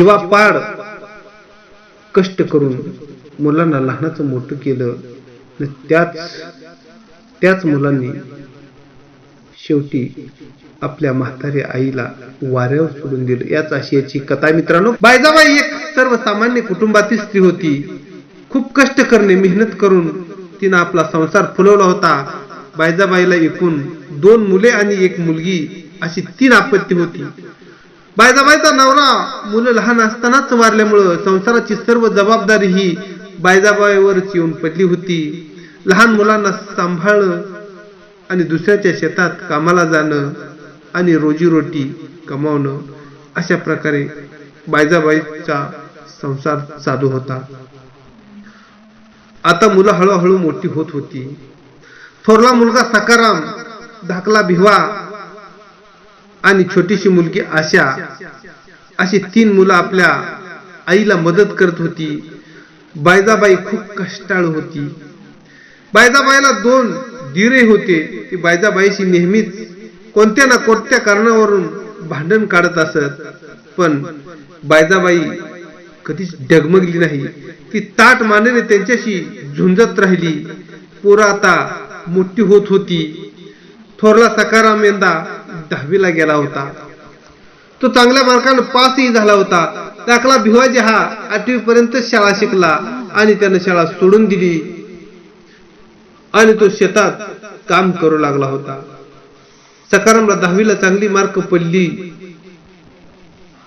जीवापाड कष्ट करून मुलांना लहानाचं मोठं केलं त्याच त्याच मुलांनी शेवटी आपल्या म्हाताऱ्या आईला वाऱ्यावर सोडून दिलं. याच अशी याची कथा मित्रांनो. बायजाबाई एक सर्वसामान्य कुटुंबातील स्त्री होती. खूप कष्ट करणे मेहनत करून तिनं आपला संसार फुलवला होता. बायजाबाईला एकूण दोन मुले आणि एक मुलगी अशी तीन आपत्ती होती. बायजाबाईचा नवरा. मुलं लहान असतानाच वारल्यामुळं संसाराची सर्व जबाबदारी ही बायजाबाईवरच येऊन पडली होती. लहान मुलांना सांभाळणं आणि दुसऱ्याच्या शेतात कामाला जाणं आणि रोजीरोटी कमावणं अशा प्रकारे बायजाबाईचा संसार चालू होता. आता मुलं हळूहळू मोठी होत होती. थोरला मुलगा सकाराम धाकला भिवा आणि छोटीशी मुलगी आशा अशी तीन मुलं आपल्या आईला मदत करत होती. बायजाबाई खूप कष्टाळू होती. बायजाबाईला दोन दिरे होते. ती बायजाबाईशी नेहमीच कोणत्या ना कोणत्या कारणावरून भांडण काढत असत. पण बायजाबाई कधीच डगमगली नाही. ती ताट मानेने त्यांच्याशी झुंजत राहिली. पोरं आता मोठी होत होती. थोरला सकाराम यंदा दहावीला गेला होता. तो चांगल्या मार्कानं पासही झाला होता. दाखला भिवाजी हा आठवी पर्यंत शाळा शिकला आणि त्यानं शाळा सोडून दिली. आणि तो शेतात काम करू लागला होता. सकारामला दहावीला चांगली मार्क पडली.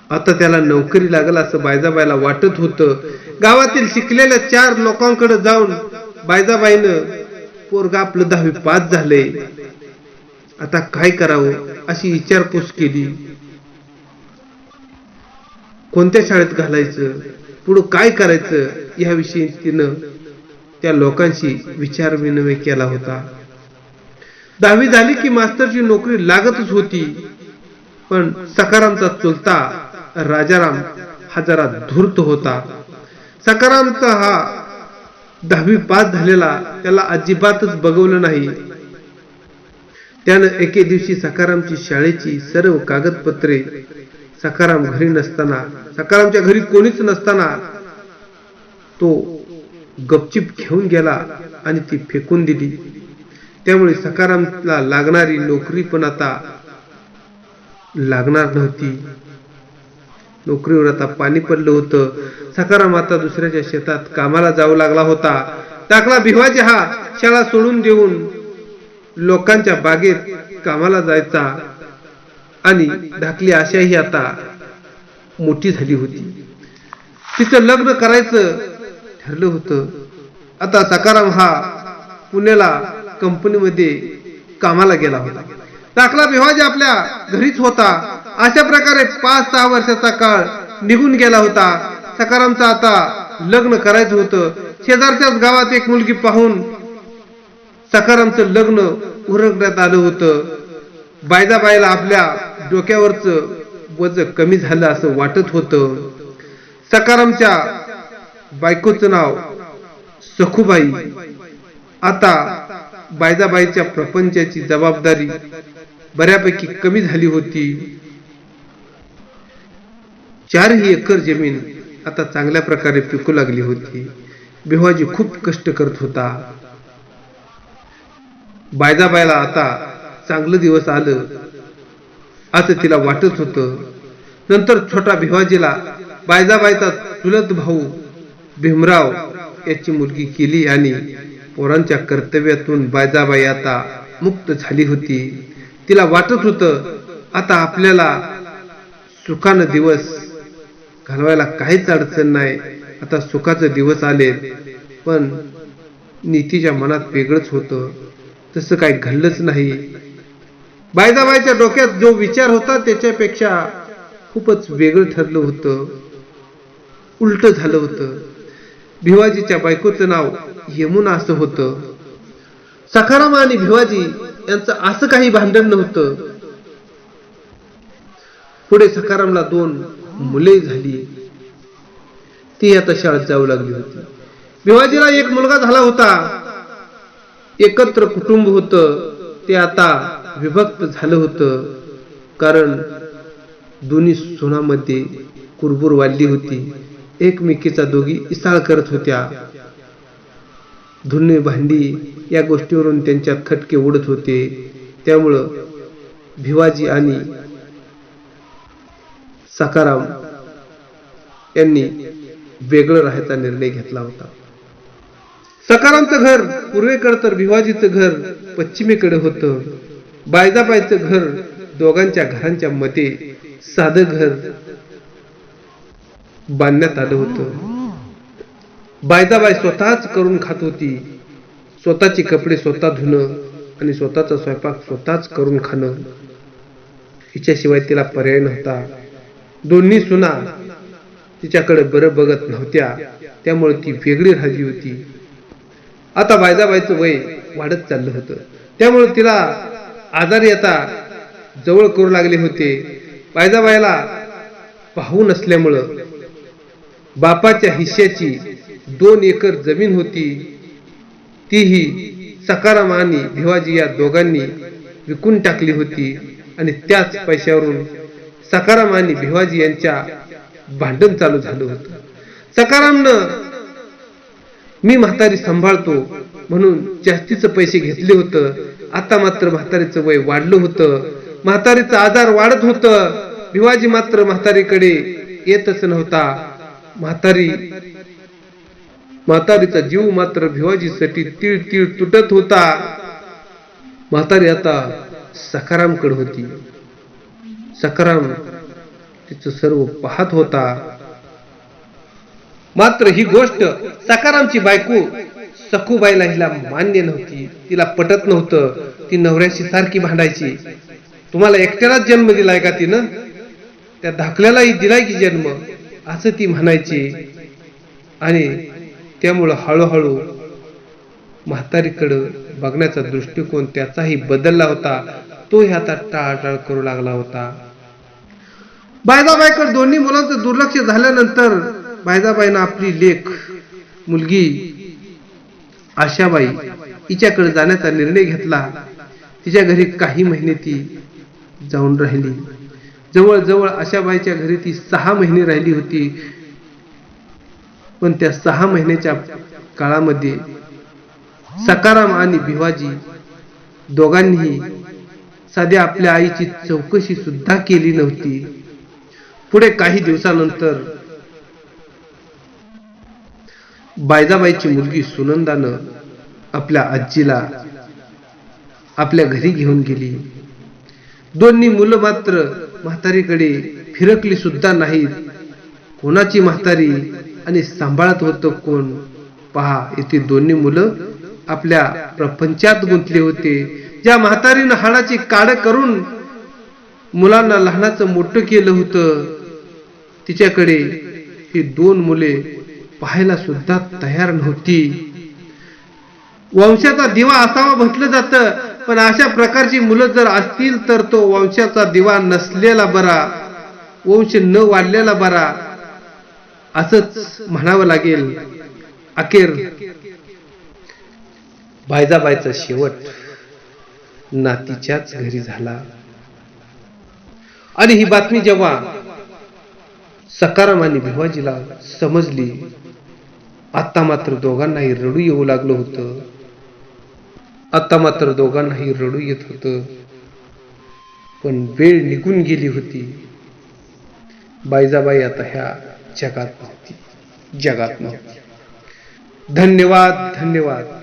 आता त्याला नोकरी लागल असं बायजाबाईला वाटत होतं. गावातील शिकलेल्या चार लोकांकडे जाऊन बायजाबाईनं पोरगा आपलं दहावी पास झाले. आता काय करावं अशी विचारपूस केली. कोणत्या शाळेत घालायचं पुढं काय करायचं याविषयी तिनं त्या लोकांशी विचार विनिमय केला होता. दहावी झाली की मास्तरची नोकरी लागतच होती पण सकारामचा चुलता राजाराम हा जरा धूर्त होता. सकारामचा हा दहावी पास झालेला त्याला अजिबातच बघवलं नाही. त्यानं एके दिवशी सकारामची शाळेची सर्व कागदपत्रे सकाराम घरी नसताना सकारामच्या घरी कोणीच नसताना तो गपचिप घेऊन गेला आणि ती फेकून दिली. त्यामुळे सकारामला लागणारी नोकरी पण आता लागणार नव्हती. नोकरीवर आता पाणी पडलं होतं. सकाराम आता दुसऱ्याच्या शेतात कामाला जाऊ लागला होता. टाकला भिवाजी हा शाळा सोडून देऊन. लोकांच्या बागेत कामाला जायचा आणि धाकली आशाही आता मोठी झाली होती. तिचं लग्न करायचं ठरलं होतं. आता सकाराम हा पुण्याला कंपनीमध्ये कामाला गेला होता. टाकला भिवाजी आपल्या घरीच होता. अशा प्रकारे पाच सहा वर्षाचा काळ निघून गेला होता. सकारामचं आता लग्न करायचं होतं. शेजारच्याच गावात एक मुलगी पाहून सकारामचं लग्न उरकण्यात आलं होतं. बायजाबाईला आपल्या डोक्यावरचं वज कमी झालं असं वाटत होतं. सकारामच्या बायकोचं नाव सखुबाई. आता बायजाबाईच्या प्रपंचाची जबाबदारी बऱ्यापैकी कमी झाली होती. चारही एकर जमीन आता चांगल्या प्रकारे पिकू लागली होती. बेवाजी खूप कष्ट करत होता. बायजाबाईला आता चांगलं दिवस आलं असं तिला वाटत होतं. नंतर छोटा भिवाजीला बायजाबाईचा चुलत भाऊ भीमराव याची मुलगी केली आणि पोरांच्या कर्तव्यातून बायजाबाई आता मुक्त झाली होती. तिला वाटत होतं आता आपल्याला सुखानं दिवस घालवायला काहीच अडचण नाही. आता सुखाचे दिवस आले पण नीतीच्या मनात वेगळंच होतं. तसं काही घडलंच नाही. बायदाबाईच्या डोक्यात जो विचार होता त्याच्यापेक्षा खूपच वेगळं ठरलं होतं. उलट झालं होतं. भिवाजीच्या बायकोचं नाव यमुना असं होतं. सखाराम आणि भिवाजी यांचं असं काही भांडण नव्हतं. पुढे सकारामला दोन मुले झाली. ती आता शाळेत जाऊ लागली होती. भिवाजीला एक मुलगा झाला होता. एकत्र कुटुंब होतं ते आता विभक्त झालं होतं. कारण दोन्ही सुनामध्ये कुरबुर वाढली होती. एकमेकीचा दोघी इसाळ करत होत्या. धुणे भांडी या गोष्टीवरून त्यांच्यात खटके उडत होते. त्यामुळं भिवाजी आणि सकाराम यांनी वेगळं राहायचा निर्णय घेतला होता. सकारांचं घर पूर्वेकडे तर भिवाजीचं घर पश्चिमेकडे होतं. बायजाबाईचं घर दोघांच्या घरांच्या मते साधं घर बांधण्यात आलं होतं. बायजाबाई स्वतःच करून खात होती. स्वतःचे कपडे स्वतः धुणं आणि स्वतःचा स्वयंपाक स्वतःच करून खाणं. हिच्याशिवाय तिला पर्याय नव्हता. दोन्ही सुना तिच्याकडे बरं बघत नव्हत्या. त्यामुळे ती वेगळी राहिली होती. आता बायदाबाईचं वय वाढत चाललं होतं. त्यामुळे तिला आजारी आता जवळ करू लागले होते. बायदाबाईला पाहू नसल्यामुळं बापाच्या हिश्श्याची दोन एकर जमीन होती. तीही सकाराम आणि भिवाजी या दोघांनी विकून टाकली होती आणि त्याच पैशावरून सकाराम आणि भिवाजी यांच्या भांडण चालू झालं होतं. सकारामनं मी म्हातारी सांभाळतो म्हणून जास्तीचं पैसे घेतले होतं. आता मात्र म्हातारीचं वय वाढलं होतं. म्हातारीचं आजार वाढत होतं. भिवाजी मात्र म्हातारीकडे येतच नव्हता. म्हातारी म्हातारीचा जीव मात्र भिवाजीसाठी तीळ तीळ तुटत होता. म्हातारी आता सकारामकडे होती. सकाराम तिचं सर्व पाहत होता. मात्र ही गोष्ट सकारामची बायको सखूबाईला हिला मान्य नव्हती. तिला पटत नव्हतं. ती नवऱ्याशी सारखी भांडायची. तुम्हाला एकट्यालाच जन्म दिलाय का तिनं? त्या धाकल्यालाही दिलाय की जन्म? असं ती म्हणायची. आणि त्यामुळं हळूहळू म्हातारीकडं बघण्याचा दृष्टिकोन त्याचाही बदलला होता. तोही आता टाळाटाळ करू लागला होता. बायदाबाईकडे दोन्ही मुलांचं दुर्लक्ष झाल्यानंतर बायदाबाईनं आपली लेख मुलगी आशाबाई हिच्याकडे जाण्याचा निर्णय घेतला. तिच्या घरी काही महिने ती जाऊन राहिली. जवळजवळ आशाबाईच्या घरी ती सहा महिने राहिली होती. पण त्या सहा महिन्याच्या काळामध्ये सकाराम आणि भिवाजी दोघांनीही साध्या आपल्या आईची चौकशी सुद्धा केली नव्हती. पुढे काही दिवसानंतर बायजाबाईची मुलगी सुनंदानं आपल्या आजीला आपल्या घरी घेऊन गेली. दोन्ही मुलं मात्र म्हातारीकडे फिरकली सुद्धा नाहीत. कोणाची म्हातारी आणि सांभाळत होतं कोण? पहा येथे दोन्ही मुलं आपल्या प्रपंचात गुंतले होते. ज्या म्हातारीनं हाडाची काड करून मुलांना लहानाचं मोठं केलं होतं तिच्याकडे ही दोन मुले पाहायला सुद्धा तयार नव्हती. वंशाचा दिवा असावा म्हटलं जातं पण अशा प्रकारची मुलं जर असतील तर तो वंशाचा दिवा नसलेला बरा वंश न वाढलेला बरा असंच म्हणावं लागेल. अखेर बायजाबाईचा शेवट नातीच्याच घरी झाला. आणि ही बातमी जेव्हा सकाराम आणि भिवाजीला समजली आत्ता मात्र दोघांनाही रडू येऊ लागलं होतं. आता मात्र दोघांनाही रडू येत होतं. पण वेळ निघून गेली होती. बायजाबाई आता ह्या जगात नव्हती. जगात नव्हती. धन्यवाद धन्यवाद.